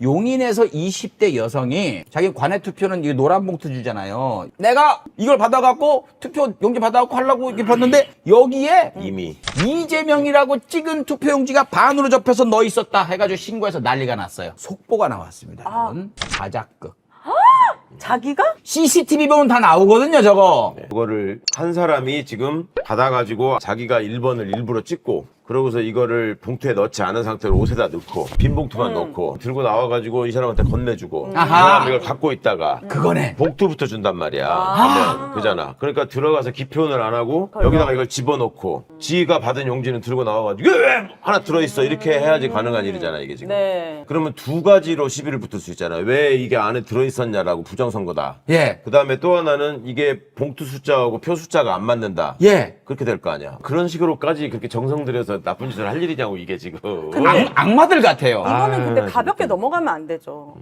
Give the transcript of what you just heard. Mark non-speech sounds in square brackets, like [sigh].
용인에서 20대 여성이 자기 관외 투표는 이 노란 봉투 주잖아요. 내가 이걸 받아갖고 투표 용지 받아갖고 하려고 이렇게 봤는데 여기에 이미 이재명이라고 찍은 투표용지가 반으로 접혀서 넣어 있었다 해가지고 신고해서 난리가 났어요. 속보가 나왔습니다. 여러분. 자작극. [gasps] 자기가? CCTV 보면 다 나오거든요, 저거. 그거를 한 사람이 지금 받아가지고 자기가 1번을 일부러 찍고 그러고서 이거를 봉투에 넣지 않은 상태로 옷에다 넣고 빈 봉투만 넣고 들고 나와가지고 이 사람한테 건네주고 이 아하. 사람 이걸 갖고 있다가 그거네. 봉투부터 준단 말이야. 아. 그러면 그잖아. 그러니까 들어가서 기표는 안 하고 여기다가 이걸 집어넣고 지가 받은 용지는 들고 나와가지고 이게 왜 하나 들어있어 이렇게 해야지 가능한 일이잖아 이게 지금. 네. 그러면 두 가지로 시비를 붙을 수 있잖아요. 왜 이게 안에 들어있었냐라고 부정선거다. 예. 그 다음에 또 하나는 이게 봉투 숫자하고 표 숫자가 안 맞는다. 예. 그렇게 될 거 아니야. 그런 식으로까지 그렇게 정성 들여서 나쁜 짓을 할 일이냐고 이게 지금. 악, 악마들 같아요. 이거는 근데 아, 가볍게 진짜. 넘어가면 안 되죠.